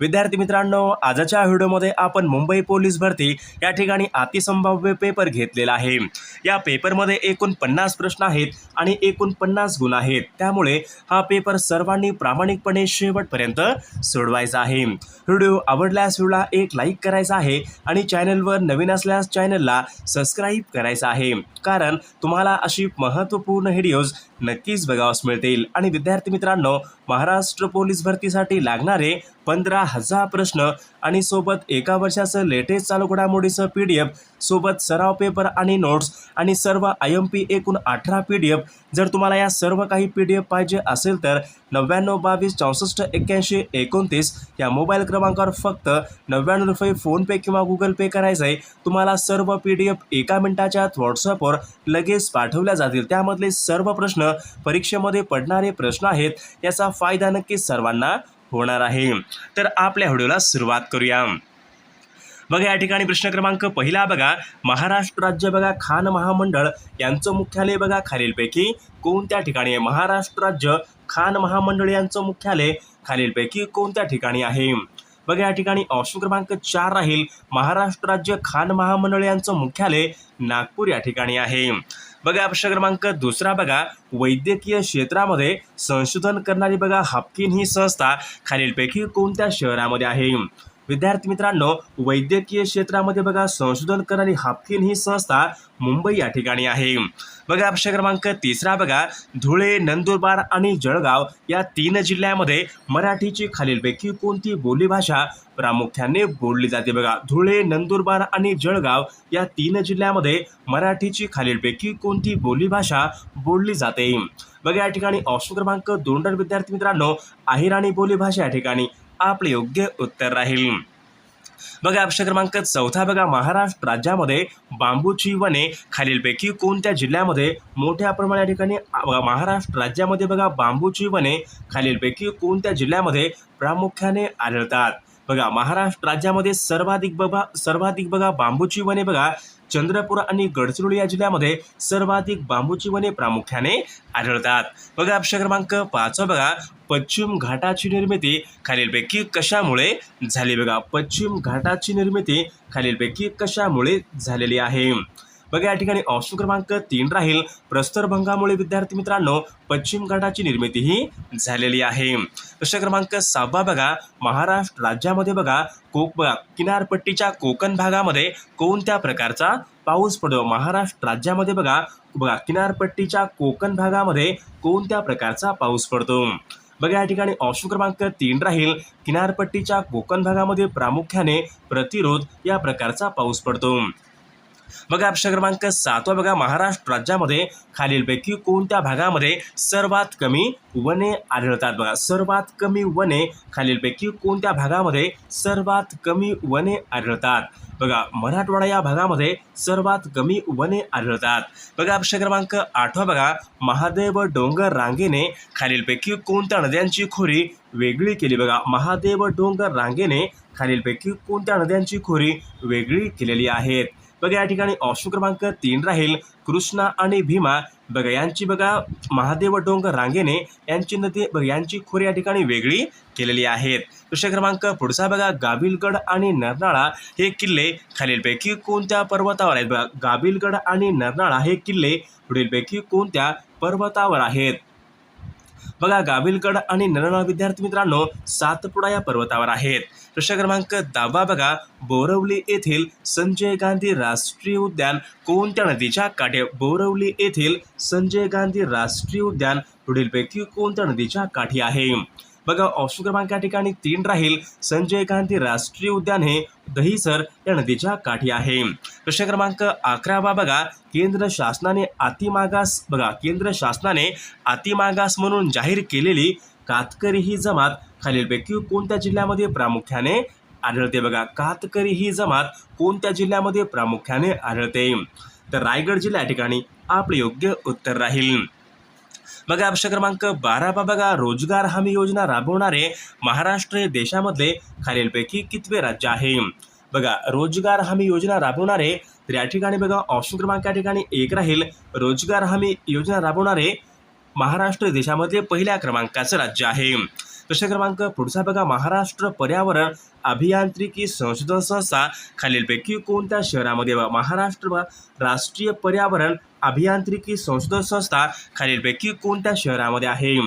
विद्यार्थी मित्रांनो आजच्या व्हिडिओमध्ये आपण मुंबई पोलीस भरती या ठिकाणी अतिसंभाव्य पेपर घेतलेला आहे. या पेपरमध्ये एकूण पन्नास प्रश्न आहेत आणि एकूण पन्नास गुण आहेत. त्यामुळे हा पेपर सर्वांनी प्रामाणिकपणे शेवटपर्यंत सोडवायचा आहे. व्हिडिओ आवडल्यास व्हिडिओला एक लाईक करायचा आहे आणि चॅनलवर नवीन असल्यास चॅनलला सबस्क्राईब करायचा आहे. कारण तुम्हाला अशी महत्त्वपूर्ण व्हिडिओज नक्कीच बघावस मिळतील. आणि विद्यार्थी मित्रांनो महाराष्ट्र पोलीस भरतीसाठी लागणारे पंधरा हजार प्रश्न आणि सोबत एका वर्षाचं लेटेस्ट चालू घडामोडीचं पी डी एफ सोबत सराव पेपर आणि नोट्स आणि सर्व आय एम पी एकूण अठरा पी डी एफ. जर तुम्हाला या सर्व काही पी डी एफ पाहिजे असेल तर नव्याण्णव बावीस चौसष्ट एक्क्याऐंशी एकोणतीस या मोबाईल क्रमांकावर फक्त नव्याण्णव रुपये फोनपे किंवा गुगल पे करायचं आहे. तुम्हाला सर्व पी डी एफ एका मिनिटाच्या आत व्हॉट्सअपवर लगेच पाठवल्या जातील. त्यामधले सर्व प्रश्न परीक्षेमध्ये पडणारे प्रश्न आहेत याचा फायदा नक्कीच सर्वांना होणार आहे. तर आपल्या व्हिडिओला सुरुवात करूया. बघा या ठिकाणी प्रश्न क्रमांक पहिला बघा. महाराष्ट्र राज्य बघा खान महामंडळ यांचं मुख्यालय बघा खालीलपैकी. कोणत्या ठिकाणी आहे? महाराष्ट्र राज्य खान महामंडळ यांचं मुख्यालय खालीलपैकी कोणत्या ठिकाणी आहे? बघा या ठिकाणी ऑप्शन क्रमांक चार राहील. महाराष्ट्र राज्य खान महामंडळ यांचं मुख्यालय नागपूर या ठिकाणी आहे. बघा प्रश्न क्रमांक दुसरा बघा. वैद्यकीय क्षेत्रामध्ये संशोधन करणारी बघा हापकिन ही संस्था खालीलपैकी कोणत्या शहरामध्ये आहे? विद्यार्थी मित्रांनो वैद्यकीय क्षेत्रामध्ये बघा संशोधन करणारी हाफकिन ही संस्था मुंबई या ठिकाणी आहे. बघा प्रश्न क्रमांक तिसरा बघा धुळे नंदुरबार आणि जळगाव या तीन जिल्ह्यामध्ये मराठीची खालीलपैकी कोणती बोलीभाषा प्रामुख्याने बोलली जाते बघा? धुळे नंदुरबार आणि जळगाव या तीन जिल्ह्यामध्ये मराठीची खालीलपैकी कोणती बोलीभाषा बोलली जाते? बघा या ठिकाणी ऑप्शन क्रमांक दोन विद्यार्थी मित्रांनो अहिराणी बोलीभाषा या ठिकाणी आपले योग्य उत्तर राहील. बघा ऑप्शन क्रमांक चौथा बघा महाराष्ट्र राज्यामध्ये बांबूची वने खालीलपैकी कोणत्या जिल्ह्यामध्ये मोठ्या प्रमाणात या ठिकाणी महाराष्ट्र राज्यामध्ये बघा बांबूची वने खालीलपैकी कोणत्या जिल्ह्यामध्ये प्रामुख्याने आढळतात? बघा महाराष्ट्र राज्यामध्ये सर्वाधिक बघा सर्वाधिक बघा बांबूची वने बघा चंद्रपूर आणि गडचिरोली या जिल्ह्यामध्ये सर्वाधिक बांबूची वने प्रामुख्याने आढळतात. बघा ऑप्शन क्रमांक पाचवा बघा. पश्चिम घाटाची निर्मिती खालीलपैकी कशामुळे झाली? बघा पश्चिम घाटाची निर्मिती खालीलपैकी कशामुळे झालेली आहे? बघा या ठिकाणी ऑप्शन क्रमांक तीन राहील. प्रस्तरभंगामुळे विद्यार्थी मित्रांनो पश्चिम घाटाची निर्मितीही झालेली आहे. प्रश्न क्रमांक सहावा बघा. महाराष्ट्र राज्यामध्ये बघा कोक बघा किनारपट्टीच्या कोकण भागामध्ये कोणत्या प्रकारचा पाऊस पडतो? महाराष्ट्र राज्यामध्ये बघा बघा किनारपट्टीच्या कोकण भागामध्ये कोणत्या प्रकारचा पाऊस पडतो? बघा या ठिकाणी ऑप्शन क्रमांक तीन राहील. किनारपट्टीच्या कोकण भागामध्ये प्रामुख्याने प्रतिरोध या प्रकारचा पाऊस पडतो. बघा ऑप्शन क्रमांक सातवा बघा महाराष्ट्र राज्यामध्ये खालीलपैकी कोणत्या भागामध्ये सर्वात कमी वने आढळतात? बघा सर्वात कमी वने खालीलपैकी कोणत्या भागामध्ये सर्वात कमी वने आढळतात? बघा मराठवाडा या भागामध्ये सर्वात कमी वने आढळतात. बघा ऑप्शन क्रमांक आठवा बघा महादेव डोंगर रांगेने खालीलपैकी कोणत्या नद्यांची खोरी वेगळी केली? बघा महादेव डोंगर रांगेने खालीलपैकी कोणत्या नद्यांची खोरी वेगळी केलेली आहेत? बघा या ठिकाणी ऑप्शन क्रमांक तीन राहील. कृष्णा आणि भीमा. बघा यांची बघा महादेव डोंगर रांगेने यांची नदी बघा यांची खोरी या ठिकाणी वेगळी केलेली आहेत. प्रश्न क्रमांक पुढचा बघा गाबिलगड आणि नरनाळा हे किल्ले खालीलपैकी कोणत्या पर्वतावर आहेत? बघा गाबिलगड आणि नरनाळा हे किल्ले पुढीलपैकी कोणत्या पर्वतावर आहेत? बघा गाविलगड आणि नरनाळा विद्यार्थी मित्रांनो सातपुडा या पर्वतावर आहेत. प्रश्न क्रमांक दहावा बघा. बोरवली येथील संजय गांधी राष्ट्रीय उद्यान कोणत्या नदीच्या काठी? बोरवली येथील संजय गांधी राष्ट्रीय उद्यान पुढीलपैकी कोणत्या नदीच्या काठी आहे? बघा ऑप्शन क्रमांक या ठिकाणी तीन राहील. संजय गांधी राष्ट्रीय उद्यान हे दहिसर या नदीच्या काठी आहे. प्रश्न क्रमांक अकरावा बघा. केंद्र शासनाने अतिमागास बघा केंद्र शासनाने अतिमागास म्हणून जाहीर केलेली कातकरी ही जमात खालीलपैकी कोणत्या जिल्ह्यामध्ये प्रामुख्याने आढळते बघा कातकरी ही जमात कोणत्या जिल्ह्यामध्ये प्रामुख्याने आढळते? तर रायगड जिल्ह्या ठिकाणी आपले योग्य उत्तर राहील. बघा ऑप्शन क्रमांक बारा बा बघा. रोजगार हमी योजना राबवणारे महाराष्ट्र हे देशामध्ये खालीलपैकी कितवे राज्य आहे? बघा रोजगार हमी योजना राबवणारे तर या ठिकाणी बघा ऑप्शन क्रमांक या ठिकाणी एक राहील. रोजगार हमी योजना राबवणारे महाराष्ट्र देशामध्ये पहिल्या क्रमांकाचं राज्य आहे. प्रश्न क्रमांक पुढचा बघा महाराष्ट्र पर्यावरण अभियांत्रिकी संशोधन संस्था. खालीलपैकी कोणत्या शहरामध्ये महाराष्ट्र राष्ट्रीय पर्यावरण अभियांत्रिकी संशोधन संस्था खालीलपैकी कोणत्या शहरामध्ये आहे?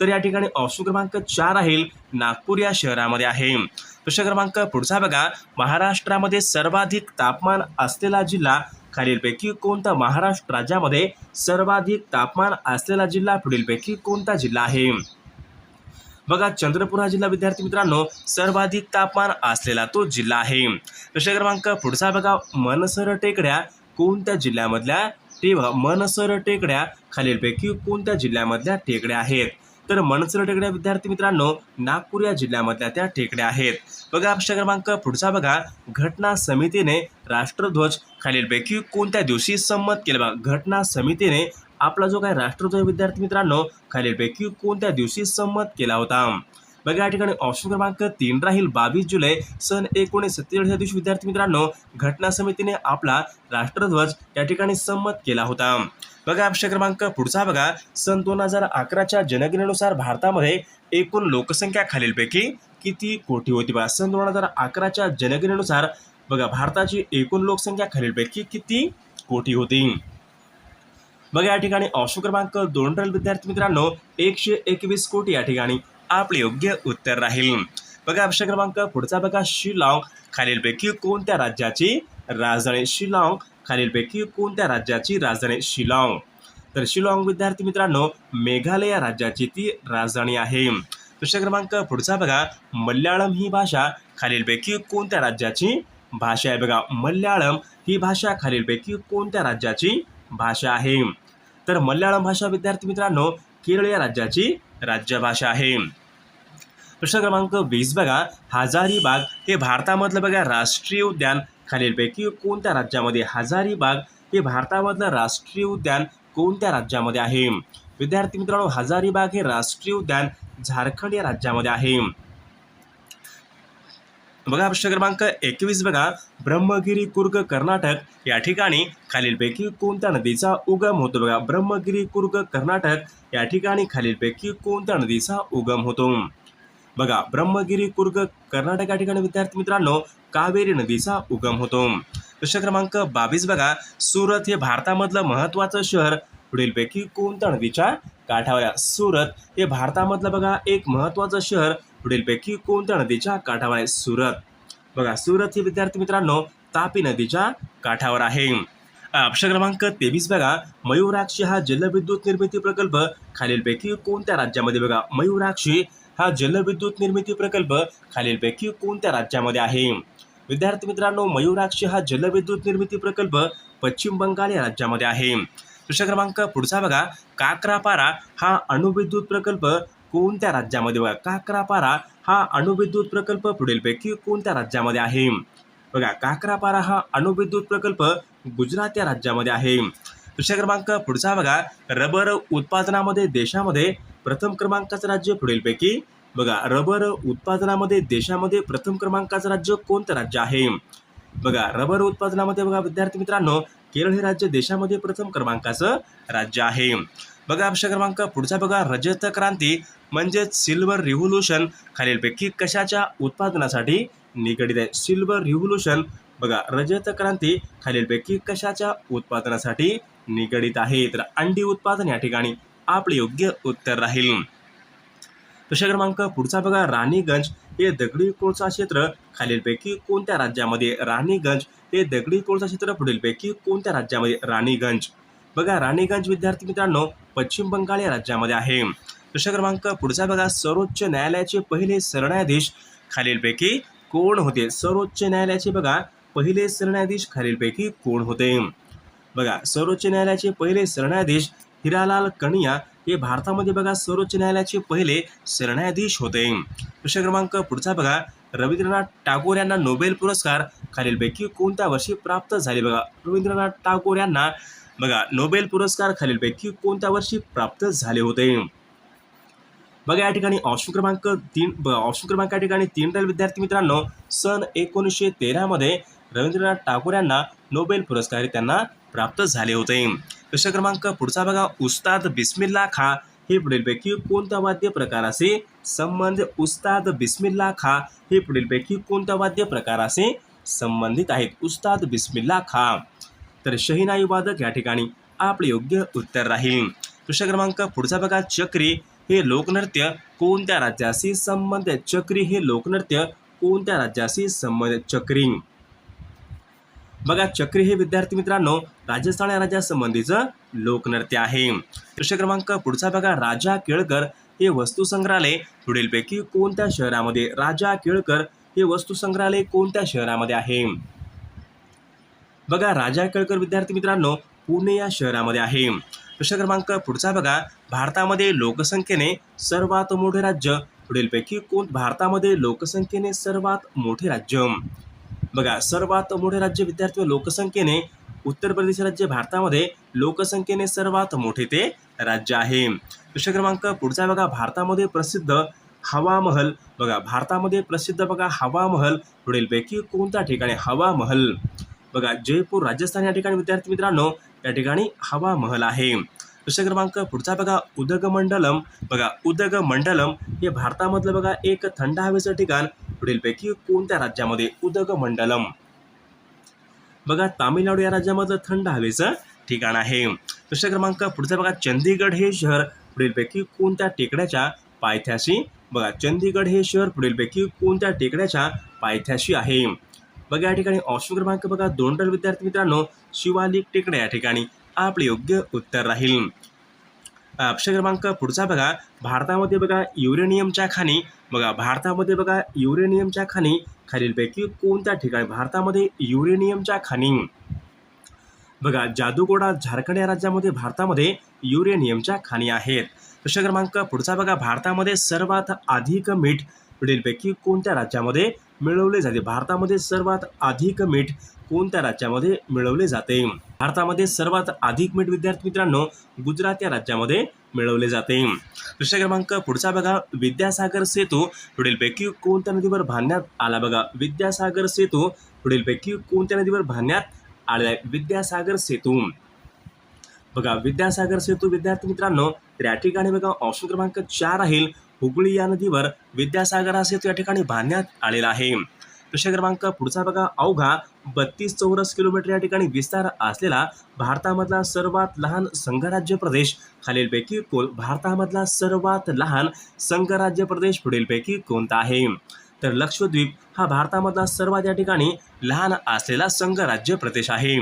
तर या ठिकाणी ऑप्शन क्रमांक चार राहील नागपूर या शहरामध्ये आहे. प्रश्न क्रमांक पुढचा बघा महाराष्ट्रामध्ये सर्वाधिक तापमान असलेला जिल्हा खालीलपैकी कोणता महाराष्ट्र राज्यामध्ये सर्वाधिक तापमान असलेला जिल्हा पुढीलपैकी कोणता जिल्हा आहे? बघा चंद्रपूर हा जिल्हा विद्यार्थी मित्रांनो सर्वाधिक तापमान असलेला तो जिल्हा आहे. प्रश्न क्रमांक पुढचा बघा मनसर टेकड्या कोणत्या जिल्ह्यामधल्या ते बघा मनसर टेकड्या खालीलपैकी कोणत्या जिल्ह्यामधल्या टेकड्या आहेत? तर मनसर टेकड्या विद्यार्थी मित्रांनो नागपूर या जिल्ह्यामधल्या त्या टेकड्या आहेत. बघा प्रश्न क्रमांक पुढचा बघा घटना समितीने राष्ट्रध्वज खालीलपैकी कोणत्या दिवशी संमत केले? बघा घटना समितीने आपला जो काय राष्ट्रध्वज विद्यार्थी मित्रांनो खालीलपैकी कोणत्या दिवशी संमत केला होता? बघा या ठिकाणी ऑप्शन क्रमांक तीन राहील बावीस जुलै सन एकोणीस सत्तेचाळीस या दिवशी विद्यार्थी मित्रांनो घटना समितीने आपला राष्ट्रध्वज या ठिकाणी संमत केला होता. बघा ऑप्शन क्रमांक पुढचा बघा. सन दोन हजार अकराच्या जनगणनेनुसार भारतामध्ये एकूण लोकसंख्या खालीलपैकी किती कोटी होती? बघा सन दोन हजार अकराच्या जनगणनेनुसार बघा भारताची एकूण लोकसंख्या खालीलपैकी किती कोटी होती? बघा या ठिकाणी ऑप्शन क्रमांक दोन राहील विद्यार्थी मित्रांनो एकशे एकवीस कोटी या ठिकाणी आपले योग्य उत्तर राहील. बघा ऑप्शन क्रमांक पुढचा बघा शिलाँग. खालीलपैकी कोणत्या राज्याची राजधानी शिलाँग? खालीलपैकी कोणत्या राज्याची राजधानी शिलाँग? तर शिलाँग विद्यार्थी मित्रांनो मेघालय राज्याची ती राजधानी आहे. प्रश्न क्रमांक पुढचा बघा मल्याळम ही भाषा खालीलपैकी कोणत्या राज्याची भाषा आहे? बघा मल्याळम ही भाषा खालीलपैकी कोणत्या राज्याची भाषा आहे? तर मल्याळम भाषा विद्यार्थी मित्रांनो केरळ या राज्याची राज्यभाषा आहे. प्रश्न क्रमांक वीस बघा. हजारीबाग हे भारतामधलं बघा राष्ट्रीय उद्यान. खालीलपैकी कोणत्या राज्यामध्ये हजारीबाग हे भारतामधलं राष्ट्रीय उद्यान कोणत्या राज्यामध्ये आहे? विद्यार्थी मित्रांनो हजारीबाग हे राष्ट्रीय उद्यान झारखंड या राज्यामध्ये आहे. बघा प्रश्न क्रमांक एकवीस बघा. ब्रह्मगिरी कुर्ग कर्नाटक या ठिकाणी खालीलपैकी कोणत्या नदीचा उगम होतो? बघा ब्रह्मगिरी कुर्ग कर्नाटक या ठिकाणी खालीलपैकी कोणत्या नदीचा उगम होतो? बघा ब्रह्मगिरी कुर्ग कर्नाटक या ठिकाणी विद्यार्थी मित्रांनो कावेरी नदीचा उगम होतो. प्रश्न क्रमांक बावीस बघा. सुरत हे भारतामधलं महत्त्वाचं शहर. पुढीलपैकी कोणत्या नदीच्या काठावर सुरत हे भारतामधलं बघा एक महत्त्वाचं शहर. पुढीलपैकी कोणत्या नदीच्या काठावर आहे सुरत? बघा सुरत हे विद्यार्थी मित्रांनो तापी नदीच्या काठावर आहे. ऑप्शन क्रमांक तेवीस बघा. मयूराक्षी हा जलविद्युत निर्मिती प्रकल्प. खालीलपैकी कोणत्या राज्यामध्ये बघा? मयूराक्षी हा जलविद्युत निर्मिती प्रकल्प. खालीलपैकी कोणत्या राज्यामध्ये आहे? विद्यार्थी मित्रांनो मयूराक्षी हा जलविद्युत निर्मिती प्रकल्प पश्चिम बंगाल या राज्यामध्ये आहे. प्रश्न क्रमांक पुढचा बघा. काकरापारा हा अणुविद्युत प्रकल्प कोणत्या राज्यामध्ये बघा काकरापारा हा अणुविद्युत प्रकल्प पुढीलपैकी कोणत्या राज्यामध्ये आहे? बघा काकरापारा हा अणुविद्युत प्रकल्प गुजरात या राज्यामध्ये आहे. दुसरा क्रमांक पुढचा बघा रबर उत्पादनामध्ये देशामध्ये प्रथम क्रमांकाचं राज्य पुढीलपैकी बघा रबर उत्पादनामध्ये देशामध्ये प्रथम क्रमांकाचं राज्य कोणतं राज्य आहे? बघा रबर उत्पादनामध्ये बघा विद्यार्थी मित्रांनो केरळ हे राज्य देशामध्ये प्रथम क्रमांकाचं राज्य आहे. बघा प्रश्न क्रमांक. पुढचा बघा. रजत क्रांती म्हणजेच सिल्वर रिव्होल्युशन खालीलपैकी कशाच्या उत्पादनासाठी निगडीत आहे? सिल्वर रिव्होल्युशन बघा. रजत क्रांती खालीलपैकी कशाच्या उत्पादनासाठी निगडीत आहे? तर अंडी उत्पादन या ठिकाणी आपले योग्य उत्तर राहील. प्रश्न क्रमांक. पुढचा बघा. राणीगंज हे दगडी कोळसा क्षेत्र खालीलपैकी कोणत्या राज्यामध्ये? राणीगंज हे दगडी कोळसा क्षेत्र पुढीलपैकी कोणत्या राज्यामध्ये? राणीगंज. बघा राणीगंज विद्यार्थी मित्रांनो पश्चिम बंगाल या राज्यामध्ये आहे. प्रश्न क्रमांक पुढचा बघा सर्वोच्च न्यायालयाचे पहिले सरन्यायाधीश खालीलपैकी कोण होते? सर्वोच्च न्यायालयाचे बघा पहिले सरन्यायाधीश खालीलपैकी कोण होते? बघा सर्वोच्च न्यायालयाचे पहिले सरन्यायाधीश हिरालाल कनिया हे भारतामध्ये बघा सर्वोच्च न्यायालयाचे पहिले सरन्यायाधीश होते. प्रश्न क्रमांक पुढचा बघा रवींद्रनाथ टागोर यांना नोबेल पुरस्कार खालीलपैकी कोणत्या वर्षी प्राप्त झाले? बघा रवींद्रनाथ टागोर यांना बघा नोबेल पुरस्कार खालीलपैकी कोणत्या वर्षी प्राप्त झाले होते? बघा या ठिकाणी ऑप्शन क्रमांक तीन ऑप्शन क्रमांक या ठिकाणी तीन राहील विद्यार्थी मित्रांनो. सन एकोणीसशे तेरामध्ये रवींद्रनाथ टागोर यांना नोबेल पुरस्कार त्यांना प्राप्त झाले होते. प्रश्न क्रमांक पुढचा बघा उस्ताद बिस्मिल्ला खा हे पुढीलपैकी कोणत्या वाद्य प्रकाराचे संबंध उस्ताद बिस्मिल्ला खा हे पुढीलपैकी कोणत्या वाद्य प्रकाराचे संबंधित आहेत? उस्ताद बिस्मिल्ला खा. तर शहीनाई वादक या ठिकाणी आपले योग्य उत्तर राहील. प्रश्न क्रमांक पुढचा बघा चक्री हे लोकनृत्य कोणत्या राज्याशी संबंधित? चक्री हे लोकनृत्य कोणत्या राज्याशी संबंधित? चक्री. बघा चक्री हे विद्यार्थी मित्रांनो राजस्थान या राज्यासंबंधीचं लोकनृत्य आहे. प्रश्न क्रमांक पुढचा बघा राजा केळकर हे वस्तुसंग्रहालय पुढीलपैकी कोणत्या शहरामध्ये? राजा केळकर हे वस्तुसंग्रहालय कोणत्या शहरामध्ये आहे? बघा राजा केळकर विद्यार्थी मित्रांनो पुणे या शहरामध्ये आहे. प्रश्न क्रमांक पुढचा बघा. भारतामध्ये लोकसंख्येने सर्वात मोठे राज्य पुढीलपैकी कोण? भारतामध्ये लोकसंख्येने सर्वात मोठे राज्य. बघा सर्वात मोठे राज्य विद्यार्थी लोकसंख्येने उत्तर प्रदेश राज्य भारतामध्ये लोकसंख्येने सर्वात मोठे ते राज्य आहे. प्रश्न क्रमांक पुढचा बघा. भारतामध्ये प्रसिद्ध हवा महल बघा भारतामध्ये प्रसिद्ध बघा हवा महल पुढीलपैकी कोणत्या ठिकाणी? हवा महल बघा जयपूर राजस्थान या ठिकाणी विद्यार्थी मित्रांनो या ठिकाणी हवा महल आहे. प्रश्न क्रमांक पुढचा बघा उदगमंडलम. बघा उदगमंडलम हे भारतामधलं बघा एक थंड हवेचं ठिकाण. पुढीलपैकी कोणत्या राज्यामध्ये? उदगमंडलम. बघा तामिळनाडू या राज्यामधलं थंड हवेचं ठिकाण आहे. प्रश्न क्रमांक पुढचा बघा चंदीगड हे शहर. पुढीलपैकी कोणत्या टेकड्याच्या पायथ्याशी? बघा चंदीगड हे शहर. पुढीलपैकी कोणत्या टेकड्याच्या पायथ्याशी आहे? बघा या ठिकाणी ऑप्शन क्रमांक बघा दोन तर विद्यार्थी मित्रांनो शिवालिक टेकड्या या ठिकाणी. आपले योग्य उत्तर राहील. ऑप्शन क्रमांक पुढचा बघा भारतामध्ये बघा युरेनियमच्या खाणी बघा भारतामध्ये बघा युरेनियमच्या खाणी खालीलपैकी कोणत्या ठिकाणी भारतामध्ये युरेनियमच्या खाणी? बघा जादूगोडा झारखंड या राज्यामध्ये भारतामध्ये युरेनियमच्या खाणी आहेत. प्रश्न क्रमांक पुढचा बघा भारतामध्ये सर्वात अधिक मीठ पुढीलपैकी कोणत्या राज्यामध्ये मिळवले जाते. भारतामध्ये सर्वात अधिक मीठ कोणत्या राज्यामध्ये मिळवले जाते? भारतामध्ये सर्वात अधिक मीठ विद्यार्थी मित्रांनो गुजरात या राज्यामध्ये मिळवले जाते. प्रश्न क्रमांक पुढचा बघा. विद्यासागर सेतू पुढीलपैकी कोणत्या नदीवर बांधण्यात आला बघा? विद्यासागर सेतू पुढीलपैकी कोणत्या नदीवर बांधण्यात आलेला आहे विद्यासागर सेतू. बघा विद्यासागर सेतू विद्यार्थी मित्रांनो तर या ठिकाणी बघा ऑप्शन क्रमांक चार राहील हुगळी या नदीवर विद्यासागर हा सेतू या ठिकाणी बांधण्यात आलेला आहे. प्रश्न क्रमांक पुढचा बघा. अवघा बत्तीस चौरस किलोमीटर या ठिकाणी विस्तार असलेला भारतामधला सर्वात लहान संघराज्य प्रदेश खालीलपैकी कोण भारतामधला सर्वात लहान संघराज्य प्रदेश पुढीलपैकी कोणता आहे? तर लक्षद्वीप हा भारतामधला सर्वात या ठिकाणी लहान असलेला संघराज्य प्रदेश आहे.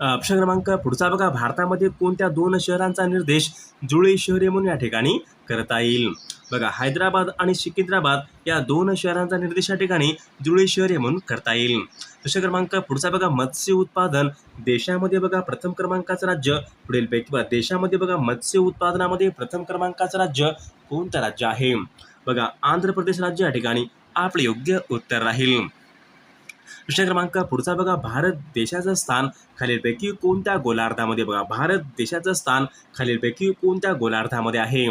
प्रश्न क्रमांक पुढचा बघा. भारतामध्ये कोणत्या दोन शहरांचा निर्देश जुळे शहरे म्हणून या ठिकाणी करता येईल? बघा हैदराबाद आणि सिकिंद्राबाद या दोन शहरांचा निर्देश या ठिकाणी जुळे शहरे म्हणून करता येईल. प्रश्न क्रमांक पुढचा बघा मत्स्य उत्पादन. देशामध्ये बघा प्रथम क्रमांकाचं राज्य. पुढीलपैकी बघा देशामध्ये बघा मत्स्य उत्पादनामध्ये प्रथम क्रमांकाचं राज्य कोणतं राज्य आहे? बघा आंध्र प्रदेश राज्य या ठिकाणी आपले योग्य उत्तर राहील. प्रश्न क्रमांक पुढचा बघा भारत देशाचं स्थान. खालीलपैकी कोणत्या गोलार्धामध्ये बघा भारत देशाचं स्थान. खालीलपैकी कोणत्या गोलार्धामध्ये आहे?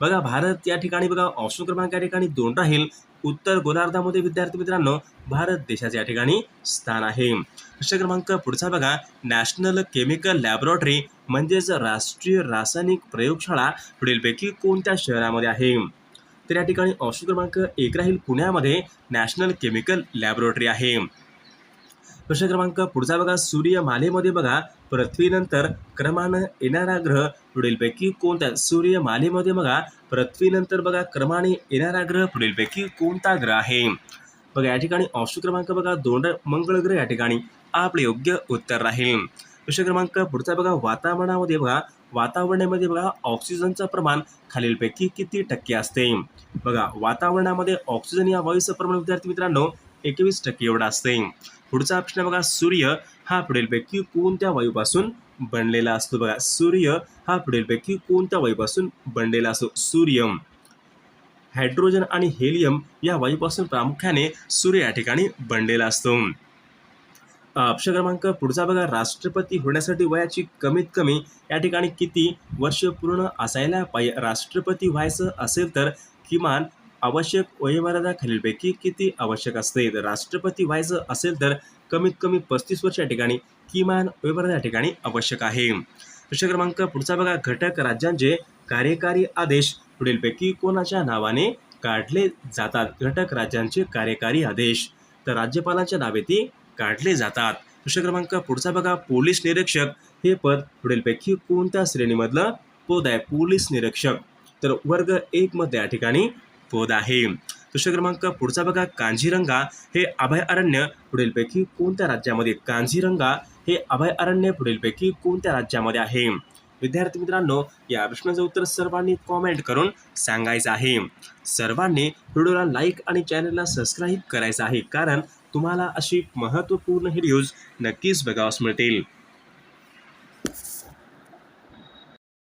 बघा भारत या ठिकाणी बघा ऑप्शन क्रमांक या ठिकाणी दोन राहील. उत्तर गोलार्धामध्ये विद्यार्थी मित्रांनो भारत देशाचे या ठिकाणी स्थान आहे. प्रश्न क्रमांक पुढचा बघा. नॅशनल केमिकल लॅबोरेटरी म्हणजेच राष्ट्रीय रासायनिक प्रयोगशाळा पुढीलपैकी कोणत्या शहरामध्ये आहे? तर या ठिकाणी ऑप्शन क्रमांक एक राहील पुण्यामध्ये. नॅशनल केमिकल लॅबोरेटरी आहे. प्रश्न क्रमांक पुढचा बघा. सूर्यमालेमध्ये बघा. पृथ्वीनंतर क्रमानं येणारा ग्रह पुढीलपैकी कोणता? सूर्यमालेमध्ये बघा. पृथ्वीनंतर बघा क्रमाने येणारा ग्रह पुढीलपैकी कोणता ग्रह आहे? बघा या ठिकाणी ऑप्शन क्रमांक बघा. दोन मंगळ ग्रह या ठिकाणी आपले योग्य उत्तर राहील. प्रश्न क्रमांक पुढचा बघा. वातावरणामध्ये बघा. वातावरणामध्ये बघा ऑक्सिजनचं प्रमाण खालीलपैकी किती टक्के असते? बघा वातावरणामध्ये ऑक्सिजन या वायूचं प्रमाण विद्यार्थी मित्रांनो एकवीस टक्के एवढा असते पुढचा प्रश्न बघा सूर्य हा पुढीलपैकी कोणत्या वायूपासून बनलेला असतो बघा? सूर्य हा पुढीलपैकी कोणत्या वायूपासून बनलेला असतो? सूर्य हायड्रोजन आणि हेलियम या वायूपासून प्रामुख्याने सूर्य या ठिकाणी बनलेला असतो. ऑप्शन क्रमांक पुढचा बघा राष्ट्रपती होण्यासाठी वयाची कमीत कमी या ठिकाणी किती? वर्ष पूर्ण असायला पाहिजे. राष्ट्रपती व्हायचं असेल तर किमान आवश्यक वयोमर्यादा खालीलपैकी किती आवश्यक असते? तर राष्ट्रपती व्हायचं असेल तर कमीत कमी पस्तीस वर्ष या ठिकाणी किमान वयोमर्यादा या ठिकाणी आवश्यक आहे. प्रश्न क्रमांक पुढचा बघा. घटक राज्यांचे कार्यकारी आदेश. पुढीलपैकी कोणाच्या नावाने काढले जातात? घटक राज्यांचे कार्यकारी आदेश. तर राज्यपालांच्या नावे ती काढले जातात. प्रश्न क्रमांक पुढचा बघा. पोलीस निरीक्षक. हे पद पुढीलपैकी कोणत्या श्रेणीमधलं पद आहे? पोलीस निरीक्षक. तर वर्ग एक मध्ये या ठिकाणी पद आहे. प्रश्न क्रमांक पुढचा बघा कांजीरंगा हे अभयारण्य पुढीलपैकी कोणत्या राज्यामध्ये? कांजीरंगा हे अभयारण्य पुढीलपैकी कोणत्या राज्यामध्ये आहे? विद्यार्थी मित्रांनो या प्रश्नाचं उत्तर सर्वांनी कॉमेंट करून सांगायचं आहे. सर्वांनी व्हिडिओला लाईक आणि चॅनलला सबस्क्राईब करायचं आहे कारण तुम्हाला अशी महत्त्वपूर्ण व्हिडिओज नक्कीच बघावास मिळतील.